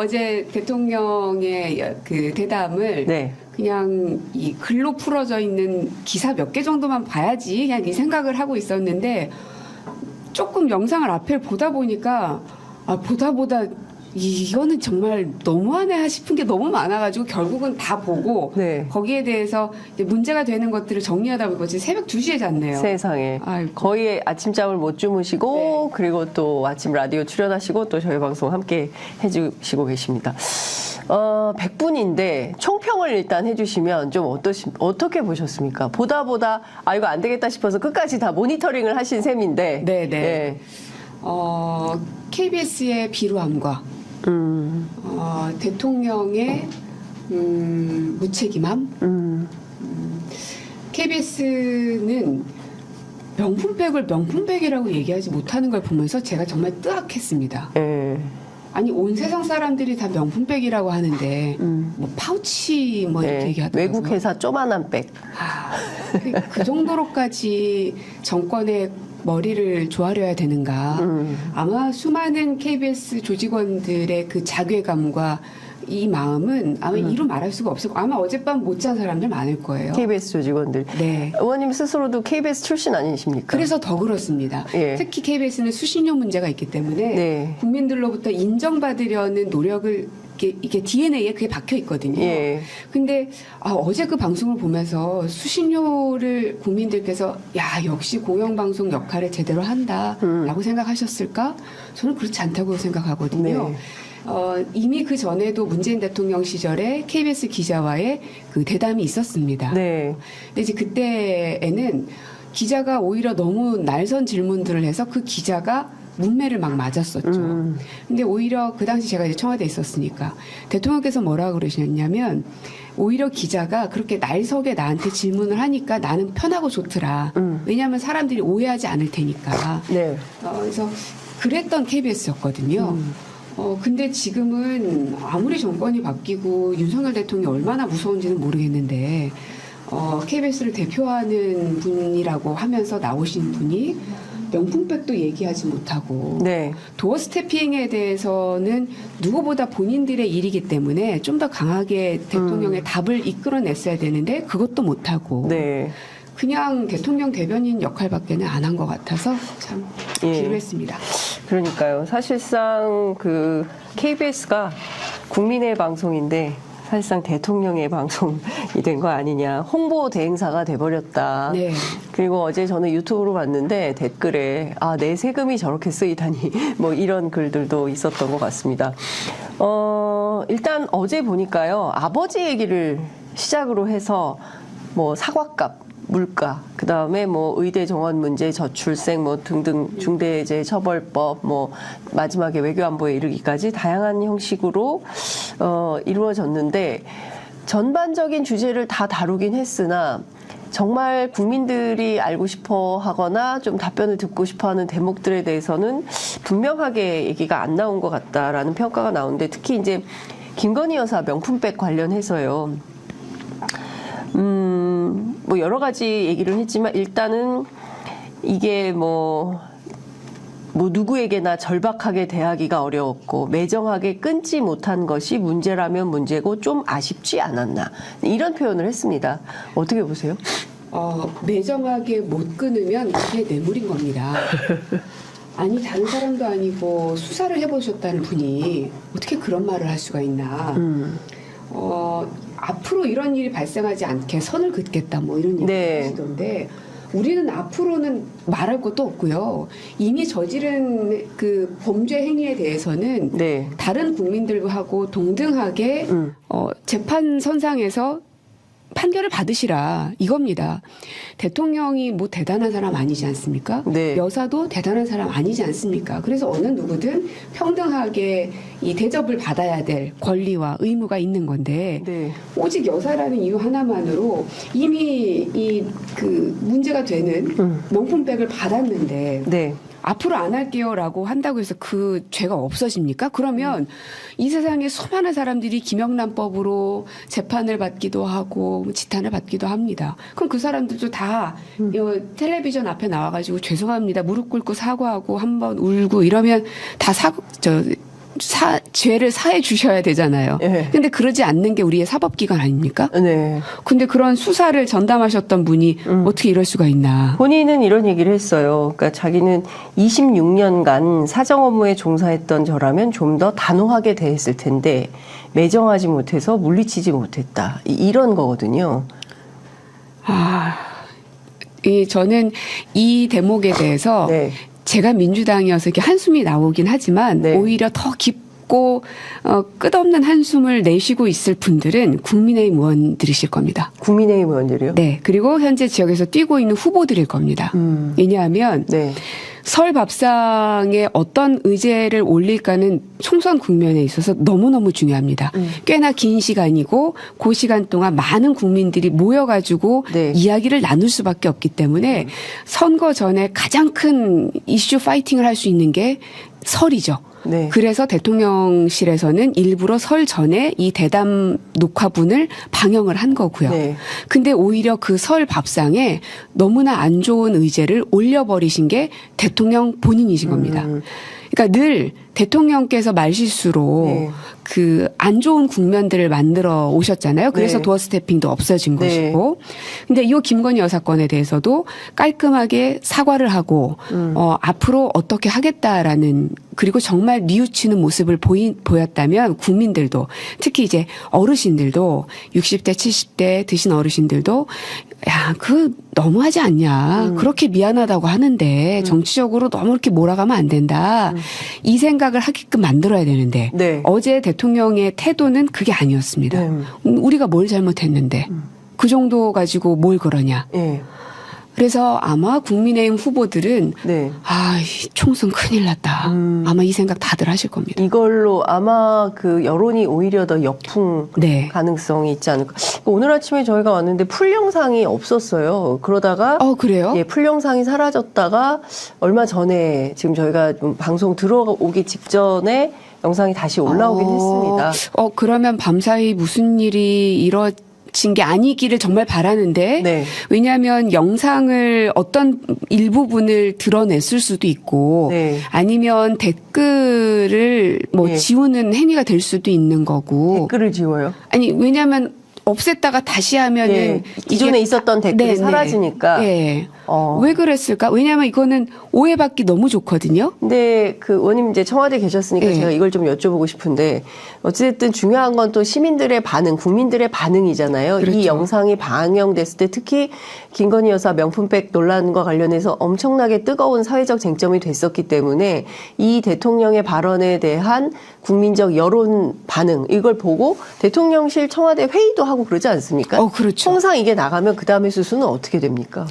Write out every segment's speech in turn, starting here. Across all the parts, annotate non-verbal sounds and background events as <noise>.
어제 대통령의 그 대담을 네. 그냥 이 글로 풀어져 있는 기사 몇 개 정도만 봐야지 그냥 이 생각을 하고 있었는데 조금 영상을 앞에 보다 보니까 아 보다 보다 이거는 정말 너무하네 싶은 게 너무 많아가지고 결국은 다 보고 네. 거기에 대해서 이제 문제가 되는 것들을 정리하다 보니까 지금 새벽 2시에 잤네요. 세상에. 아이고. 거의 아침잠을 못 주무시고 네. 그리고 또 아침 라디오 출연하시고 또 저희 방송 함께 해주시고 계십니다. 어, 100분인데 총평을 일단 해주시면 좀 어떠시, 어떻게 보셨습니까? 보다 보다 아 이거 안 되겠다 싶어서 끝까지 다 모니터링을 하신 셈인데. 네, 네. 어, KBS의 비루함과 음, 어, 대통령의 음, 무책임함. 음, KBS는 명품백을 명품백이라고 얘기하지 못하는 걸 보면서 제가 정말 뜨악했습니다. 예. 아니 온 세상 사람들이 다 명품백이라고 하는데 음. 뭐 파우치 뭐 이렇게 네. 얘기하더라고요. 외국 회사 조만한 백. 아, 그, 그 정도로까지 정권의 머리를 조아려야 되는가? 음. 아마 수많은 KBS 조직원들의 그 자괴감과 이 마음은 아마 음. 이루 말할 수가 없을 거. 아마 어젯밤 못 잔 사람들 많을 거예요. KBS 조직원들. 네. 의원님 스스로도 KBS 출신 아니십니까? 그래서 더 그렇습니다. 예. 특히 KBS는 수신료 문제가 있기 때문에 네. 국민들로부터 인정받으려는 노력을 이게, 이게 DNA에 그게 박혀 있거든요. 예. 근데 아, 어제 그 방송을 보면서 수신료를 국민들께서 야 역시 공영방송 역할을 제대로 한다라고 음. 생각하셨을까? 저는 그렇지 않다고 생각하거든요. 네. 어, 이미 그 전에도 문재인 대통령 시절에 KBS 기자와의 그 대담이 있었습니다. 네. 근데 이제 그때에는 기자가 오히려 너무 날선 질문들을 해서 그 기자가 문매를 막 맞았었죠. 음. 근데 오히려 그 당시 제가 이제 청와대에 있었으니까 대통령께서 뭐라 그러셨냐면 오히려 기자가 그렇게 날석에 나한테 질문을 하니까 나는 편하고 좋더라. 음. 왜냐하면 사람들이 오해하지 않을 테니까. 네. 어, 그래서 그랬던 KBS였거든요. 음. 어, 근데 지금은 아무리 정권이 바뀌고 윤석열 대통령이 얼마나 무서운지는 모르겠는데, 어, KBS를 대표하는 분이라고 하면서 나오신 분이 명품백도 얘기하지 못하고, 네. 도어 스태핑에 대해서는 누구보다 본인들의 일이기 때문에 좀 더 강하게 대통령의 답을 이끌어냈어야 되는데, 그것도 못하고, 네. 그냥 대통령 대변인 역할밖에는 안 한 것 같아서 참 예. 비루했습니다. 그러니까요. 사실상 그 KBS가 국민의 방송인데 사실상 대통령의 <laughs> 방송이 된 거 아니냐. 홍보 대행사가 돼버렸다. 네. 그리고 어제 저는 유튜브로 봤는데 댓글에 아, 내 세금이 저렇게 쓰이다니 <laughs> 뭐 이런 글들도 있었던 것 같습니다. 어, 일단 어제 보니까요. 아버지 얘기를 시작으로 해서 뭐 사과값 물가, 그 다음에 뭐 의대 정원 문제, 저출생 뭐 등등 중대재해 처벌법, 뭐 마지막에 외교안보에 이르기까지 다양한 형식으로 어, 이루어졌는데 전반적인 주제를 다 다루긴 했으나 정말 국민들이 알고 싶어 하거나 좀 답변을 듣고 싶어 하는 대목들에 대해서는 분명하게 얘기가 안 나온 것 같다라는 평가가 나오는데 특히 이제 김건희 여사 명품백 관련해서요. 음, 뭐 여러 가지 얘기를 했지만 일단은 이게 뭐, 뭐 누구에게나 절박하게 대하기가 어려웠고 매정하게 끊지 못한 것이 문제라면 문제고 좀 아쉽지 않았나 이런 표현을 했습니다. 어떻게 보세요? 어, 매정하게 못 끊으면 그게 뇌물인 겁니다. 아니 다른 사람도 아니고 수사를 해보셨다는 분이 어떻게 그런 말을 할 수가 있나? 음, 어, 앞으로 이런 일이 발생하지 않게 선을 긋겠다 뭐 이런 얘기 네. 하시던데 우리는 앞으로는 말할 것도 없고요. 이미 저지른 그 범죄 행위에 대해서는 네. 다른 국민들하고 동등하게 음. 어, 재판 선상에서 판결을 받으시라 이겁니다. 대통령이 뭐 대단한 사람 아니지 않습니까? 네. 여사도 대단한 사람 아니지 않습니까? 그래서 어느 누구든 평등하게 이 대접을 받아야 될 권리와 의무가 있는 건데 네. 오직 여사라는 이유 하나만으로 이미 이 그 문제가 되는 음. 명품백을 받았는데 네. 앞으로 안 할게요라고 한다고 해서 그 죄가 없어집니까? 그러면 이 세상에 수많은 사람들이 김영란법으로 재판을 받기도 하고 지탄을 받기도 합니다. 그럼 그 사람들도 다이 텔레비전 앞에 나와가지고 죄송합니다 무릎 꿇고 사과하고 한번 울고 이러면 다 사, 저 사, 죄를 사해 주셔야 되잖아요. 예. 근데 그러지 않는 게 우리의 사법기관 아닙니까? 네. 근데 그런 수사를 전담하셨던 분이 음. 어떻게 이럴 수가 있나. 본인은 이런 얘기를 했어요. 그러니까 자기는 26년간 사정 업무에 종사했던 저라면 좀 더 단호하게 대했을 텐데 매정하지 못해서 물리치지 못했다. 이- 이런 거거든요. 아, 이 저는 이 대목에 대해서 네. 제가 민주당이어서 이렇게 한숨이 나오긴 하지만 네. 오히려 더 깊고 어, 끝없는 한숨을 내쉬고 있을 분들은 국민의힘 의원들이실 겁니다. 국민의힘 의원들이요. 네. 그리고 현재 지역에서 뛰고 있는 후보들일 겁니다. 음. 왜냐하면 네. 설 밥상에 어떤 의제를 올릴까는 총선 국면에 있어서 너무너무 중요합니다. 음. 꽤나 긴 시간이고 그 시간 동안 많은 국민들이 모여가지고 네. 이야기를 나눌 수밖에 없기 때문에 선거 전에 가장 큰 이슈 파이팅을 할 수 있는 게 설이죠. 네. 그래서 대통령실에서는 일부러 설 전에 이 대담 녹화분을 방영을 한 거고요. 네. 근데 오히려 그 설 밥상에 너무나 안 좋은 의제를 올려버리신 게 대통령 본인이신 겁니다. 음. 그러니까 늘 대통령께서 말실수로 네. 그 안 좋은 국면들을 만들어 오셨잖아요. 그래서 네. 도어 스태핑도 없어진 네. 것이고. 근데 이 김건희 여사 건에 대해서도 깔끔하게 사과를 하고 음. 어 앞으로 어떻게 하겠다라는 그리고 정말 뉘우치는 모습을 보인 보였다면 국민들도 특히 이제 어르신들도 60대 70대 드신 어르신들도 야, 그 너무하지 않냐. 음. 그렇게 미안하다고 하는데 정치적으로 너무 이렇게 몰아가면 안 된다. 이 생각을 하게끔 만들어야 되는데 음. 네. 어제 대통령 의 태도는 그게 아니었습니다. 네. 음, 우리가 뭘 잘못했는데 그 정도 가지고 뭘 그러냐. 예. 그래서 아마 국민의힘 후보들은 네. 아, 이 총선 큰일 났다. 음. 아마 이 생각 다들 하실 겁니다. 이걸로 아마 그 여론이 오히려 더 역풍 네. 가능성이 있지 않을까. 오늘 아침에 저희가 왔는데 풀 영상이 없었어요. 그러다가 어, 그래요? 예, 풀 영상이 사라졌다가 얼마 전에 지금 저희가 좀 방송 들어오기 직전에 영상이 다시 올라오긴 어, 했습니다. 어, 그러면 밤사이 무슨 일이 이뤄 진 게 아니기를 정말 바라는데. 네. 왜냐하면 영상을 어떤 일부분을 드러냈을 수도 있고 네. 아니면 댓글을 뭐 예. 지우는 행위가 될 수도 있는 거고 댓글을 지워요. 아니 왜냐하면 없앴다가 다시 하면은 예, 이게- 기존에 있었던 댓글이 네, 네. 사라지니까. 예. 어. 왜 그랬을까? 왜냐하면 이거는 오해받기 너무 좋거든요. 근데 그 의원님 이제 청와대 계셨으니까 예. 제가 이걸 좀 여쭤보고 싶은데 어쨌든 중요한 건 또 시민들의 반응, 국민들의 반응이잖아요. 그렇죠. 이 영상이 방영됐을 때 특히 김건희 여사 명품백 논란과 관련해서 엄청나게 뜨거운 사회적 쟁점이 됐었기 때문에 이 대통령의 발언에 대한 국민적 여론 반응 이걸 보고 대통령실 청와대 회의도 하고 그러지 않습니까? 어, 그렇죠. 통상 이게 나가면 그 다음에 수순은 어떻게 됩니까?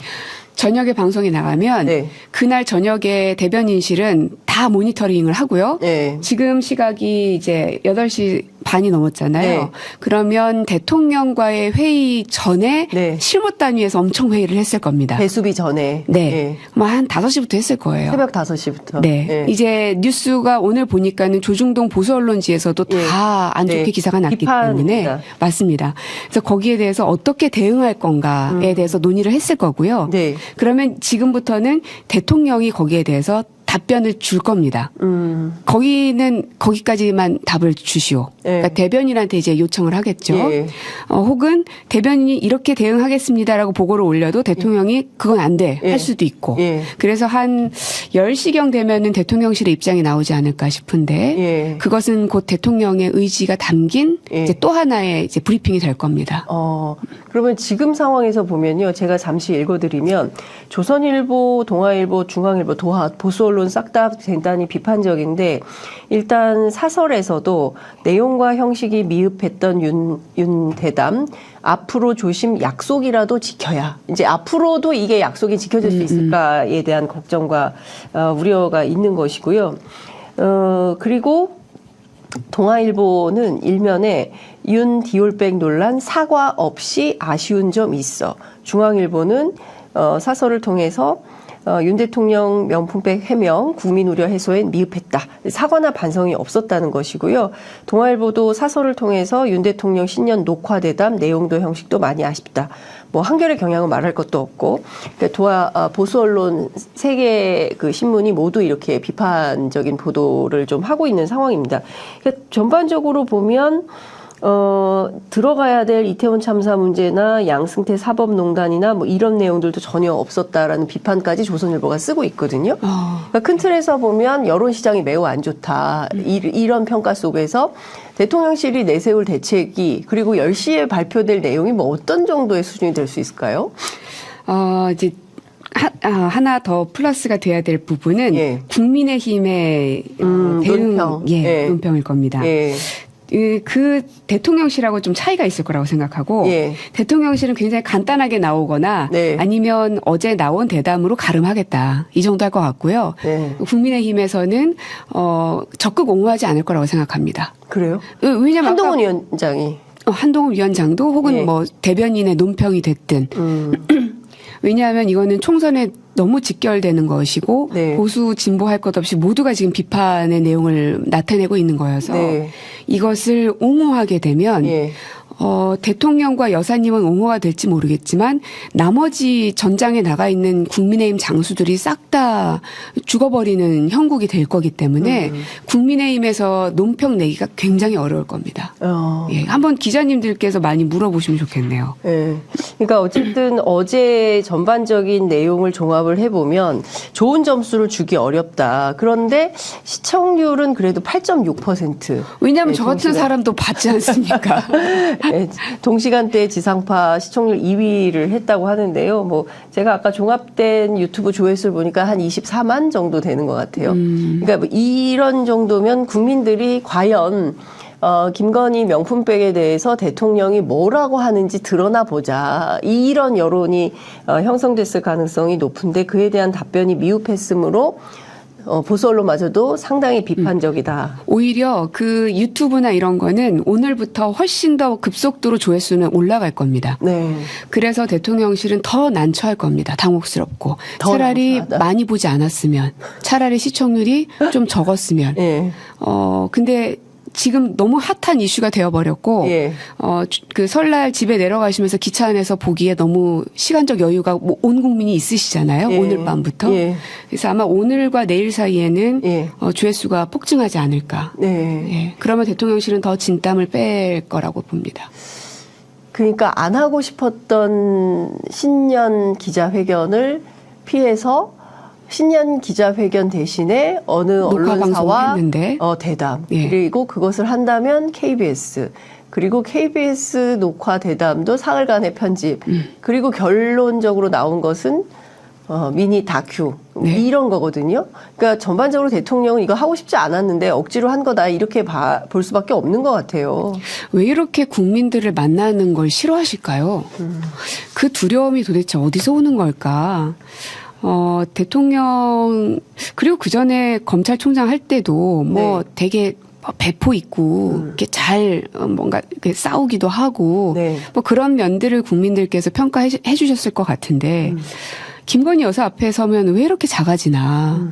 저녁에 방송에 나가면 네. 그날 저녁에 대변인실은 다 모니터링을 하고요. 네. 지금 시각이 이제 8시 반이 넘었잖아요. 네. 그러면 대통령과의 회의 전에 네. 실무 단위에서 엄청 회의를 했을 겁니다. 배수비 전에 네. 예. 뭐한 5시부터 했을 거예요. 새벽 5시부터 네. 이제 뉴스가 오늘 보니까는 조중동 보수 언론지에서도 예. 다안 좋게 네. 기사가 났기. 때문에 맞습니다. 그래서 거기에 대해서 어떻게 대응할 건가에 대해서 논의를 했을 거고요. 음. 네. 그러면 지금부터는 대통령이 거기에 대해서 답변을 줄 겁니다. 음. 거기는 거기까지만 답을 주시오. 예. 그러니까 대변인한테 이제 요청을 하겠죠. 예. 어, 혹은 대변인이 이렇게 대응하겠습니다라고 보고를 올려도 대통령이 그건 안 돼. 예. 할 수도 있고. 예. 그래서 한 10시경 되면은 대통령실의 입장이 나오지 않을까 싶은데 예. 그것은 곧 대통령의 의지가 담긴 예. 이제 또 하나의 이제 브리핑이 될 겁니다. 어, 그러면 지금 상황에서 보면요. 제가 잠시 읽어드리면 조선일보, 동아일보, 중앙일보, 도하, 보수 언론 싹 다 대단히 비판적인데 일단 사설에서도 내용과 형식이 미흡했던 윤, 윤 대담 앞으로 조심 약속이라도 지켜야 이제 앞으로도 이게 약속이 지켜질 수 있을까에 대한 걱정과 어, 우려가 있는 것이고요. 어, 그리고 동아일보는 일면에 윤 디올백 논란 사과 없이 아쉬운 점 있어. 중앙일보는 어, 사설을 통해서 어, 윤 대통령 명품백 해명 국민 우려 해소엔 미흡했다. 사과나 반성이 없었다는 것이고요. 동아일보도 사설을 통해서 윤 대통령 신년 녹화 대담 내용도 형식도 많이 아쉽다. 뭐 한겨레 경향은 말할 것도 없고 그러니까 도하 아, 보수 언론 세 개 그 신문이 모두 이렇게 비판적인 보도를 좀 하고 있는 상황입니다. 그러니까 전반적으로 보면 어, 들어가야 될 이태원 참사 문제나 양승태 사법농단이나 뭐 이런 내용들도 전혀 없었다라는 비판까지 조선일보가 쓰고 있거든요. 어, 그러니까 큰 틀에서 보면 여론 시장이 매우 안 좋다. 이, 이런 평가 속에서 대통령실이 내세울 대책이 그리고 10시에 발표될 내용이 뭐 어떤 정도의 수준이 될 수 있을까요? 어, 이제 하, 아, 하나 더 플러스가 돼야 될 부분은 예. 국민의힘의 어, 음, 대응 논평. 예, 예. 논평일 겁니다. 예. 그, 그 대통령실하고 좀 차이가 있을 거라고 생각하고 예. 대통령실은 굉장히 간단하게 나오거나 네. 아니면 어제 나온 대담으로 가름하겠다 이 정도 할 것 같고요. 네. 국민의힘에서는 어, 적극 옹호하지 않을 거라고 생각합니다. 그래요? 왜- 왜냐면 한동훈 위원장이. 어, 한동훈 위원장도 혹은 예. 뭐 대변인의 논평이 됐든 음, <clears throat> 왜냐하면 이거는 총선에 너무 직결되는 것이고 네. 보수 진보 할 것 없이 모두가 지금 비판의 내용을 나타내고 있는 거여서 네. 이것을 옹호하게 되면 예. 어, 대통령과 여사님은 옹호가 될지 모르겠지만 나머지 전장에 나가 있는 국민의힘 장수들이 싹 다 죽어버리는 형국이 될 거기 때문에 음. 국민의힘에서 논평 내기가 굉장히 어려울 겁니다. 어. 예, 한번 기자님들께서 많이 물어보시면 좋겠네요. 예. 그러니까 어쨌든 어제 전반적인 내용을 종합을 해보면 좋은 점수를 주기 어렵다. 그런데 시청률은 그래도 8.6%. 왜냐하면 네, 저 같은. 사람도 받지 않습니까? <laughs> 예, 동시간대 지상파 시청률 2위를 했다고 하는데요. 뭐 제가 아까 종합된 유튜브 조회수를 보니까 한 24만 정도 되는 것 같아요. 그러니까 뭐 이런 정도면 국민들이 과연 어, 김건희 명품백에 대해서 대통령이 뭐라고 하는지 드러나 보자. 이런 여론이 어, 형성됐을 가능성이 높은데 그에 대한 답변이 미흡했으므로 어, 보수 언론마저도 상당히 비판적이다. 오히려 그 유튜브나 이런 거는 오늘부터 훨씬 더 급속도로 조회수는 올라갈 겁니다. 네. 그래서 대통령실은 더 난처할 겁니다. 당혹스럽고. 더 차라리 난처하다. 많이 보지 않았으면, 차라리 시청률이 좀 적었으면. 예. 어, 근데 지금 너무 핫한 이슈가 되어버렸고, 예. 어, 주- 그 설날 집에 내려가시면서 기차 안에서 보기에 너무 시간적 여유가 뭐 온 국민이 있으시잖아요. 예. 오늘 밤부터. 예. 그래서 아마 오늘과 내일 사이에는 예. 어, 조회수가 폭증하지 않을까. 네. 예. 그러면 대통령실은 더 진땀을 뺄 거라고 봅니다. 그러니까 안 하고 싶었던 신년 기자회견을 피해서 신년 기자회견 대신에 어느 언론사와. 어, 대담 예. 그리고 그것을 한다면 KBS 그리고 KBS 녹화 대담도 사흘간의 편집 음. 그리고 결론적으로 나온 것은 어, 미니 다큐 네. 이런 거거든요. 그러니까 전반적으로 대통령은 이거 하고 싶지 않았는데 억지로 한 거다 이렇게 봐- 볼 수밖에 없는 것 같아요. 왜 이렇게 국민들을 만나는 걸 싫어하실까요? 그 두려움이 도대체 어디서 오는 걸까? 어, 대통령, 그리고 그 전에 검찰총장 할 때도 뭐 네. 되게 뭐 배포 있고, 이렇게 잘 어, 뭔가 이렇게 싸우기도 하고, 네. 뭐 그런 면들을 국민들께서 평가해 주- 해주셨을 것 같은데, 김건희 여사 앞에 서면 왜 이렇게 작아지나.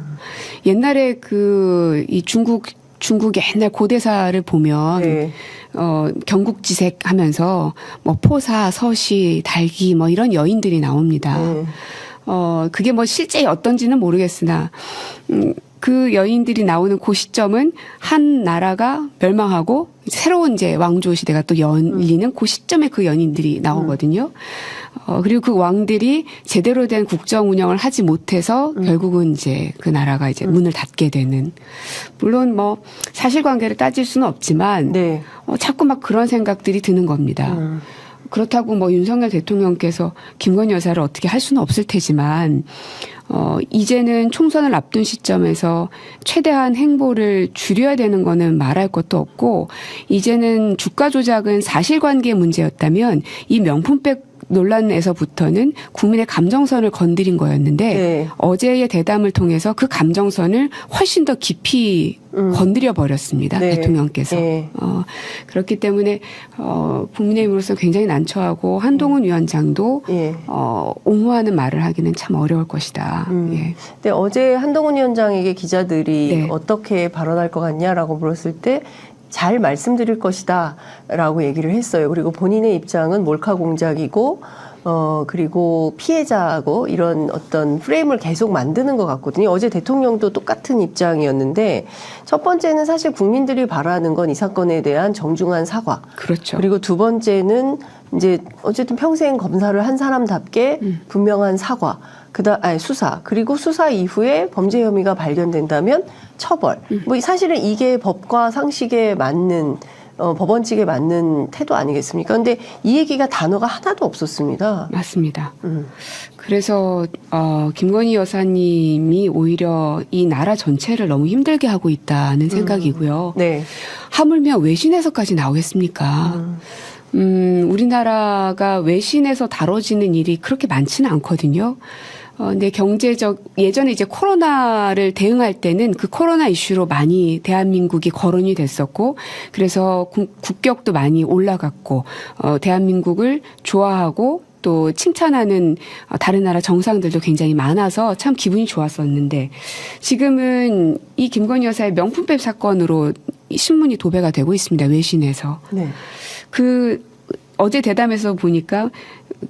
옛날에 그, 이 중국, 중국의 옛날 고대사를 보면, 네. 어, 경국지색 하면서 뭐 포사, 서시, 달기 뭐 이런 여인들이 나옵니다. 네. 어, 그게 뭐 실제 어떤지는 모르겠으나, 음, 그 여인들이 나오는 그 시점은 한 나라가 멸망하고 새로운 이제 왕조 시대가 또 열리는 그 시점에 그 연인들이 나오거든요. 어, 그리고 그 왕들이 제대로 된 국정 운영을 하지 못해서 결국은 이제 그 나라가 이제 문을 닫게 되는. 물론 뭐 사실관계를 따질 수는 없지만 네. 어, 자꾸 막 그런 생각들이 드는 겁니다. 음. 그렇다고 뭐 윤석열 대통령께서 김건희 여사를 어떻게 할 수는 없을 테지만 어 이제는 총선을 앞둔 시점에서 최대한 행보를 줄여야 되는 거는 말할 것도 없고 이제는 주가 조작은 사실관계 문제였다면 이 명품백 논란에서부터는 국민의 감정선을 건드린 거였는데 네. 어제의 대담을 통해서 그 감정선을 훨씬 더 깊이 건드려 버렸습니다. 음. 네. 대통령께서. 네. 어, 그렇기 때문에 어, 국민의힘으로서 굉장히 난처하고 한동훈 위원장도 예. 어, 옹호하는 말을 하기는 참 어려울 것이다. 음. 예. 근데 어제 한동훈 위원장에게 기자들이 네. 어떻게 발언할 것 같냐라고 물었을 때 잘 말씀드릴 것이다 라고 얘기를 했어요. 그리고 본인의 입장은 몰카 공작이고 어, 그리고 피해자하고 이런 어떤 프레임을 계속 만드는 것 같거든요. 어제 대통령도 똑같은 입장이었는데 첫 번째는 사실 국민들이 바라는 건 이 사건에 대한 정중한 사과. 그렇죠. 그리고 두 번째는 이제 어쨌든 평생 검사를 한 사람답게 음. 분명한 사과, 그다 아니 수사, 그리고 수사 이후에 범죄 혐의가 발견된다면 처벌. 음. 뭐 사실은 이게 법과 상식에 맞는 어, 법원칙에 맞는 태도 아니겠습니까? 근데 이 얘기가 단어가 하나도 없었습니다. 맞습니다. 음. 그래서 어, 김건희 여사님이 오히려 이 나라 전체를 너무 힘들게 하고 있다는 생각이고요. 네. 하물며 외신에서까지 나오겠습니까? 음. 음, 우리나라가 외신에서 다뤄지는 일이 그렇게 많지는 않거든요. 어, 근데 경제적, 예전에 이제 코로나를 대응할 때는 그 코로나 이슈로 많이 대한민국이 거론이 됐었고, 그래서 국, 국격도 많이 올라갔고, 어, 대한민국을 좋아하고, 또 칭찬하는 어, 다른 나라 정상들도 굉장히 많아서 참 기분이 좋았었는데, 지금은 이 김건희 여사의 명품백 사건으로 이 신문이 도배가 되고 있습니다. 외신에서. 네. 그 어제 대담에서 보니까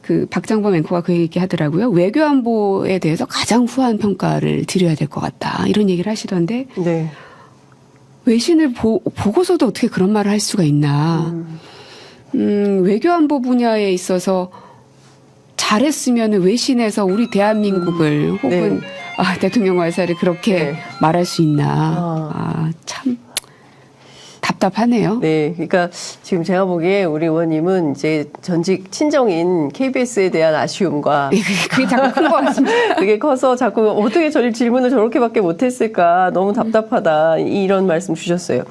그 박장범 앵커가 그 얘기 하더라고요. 외교 안보에 대해서 가장 후한 평가를 드려야 될 것 같다. 이런 얘기를 하시던데 네. 외신을 보, 보고서도 어떻게 그런 말을 할 수가 있나. 음. 음, 외교 안보 분야에 있어서 잘했으면 외신에서 우리 대한민국을 혹은 네. 아, 대통령 와사를 그렇게 네. 말할 수 있나. 아. 아, 참 답답하네요. 네, 그러니까 지금 제가 보기에 우리 의원님은 이제 전직 친정인 KBS에 대한 아쉬움과 <laughs> 예, 그게- 자꾸 큰 것 같습니다. <laughs> 그게 커서 자꾸 어떻게 저 질문을 저렇게밖에 못했을까 너무 답답하다 이런 말씀 주셨어요.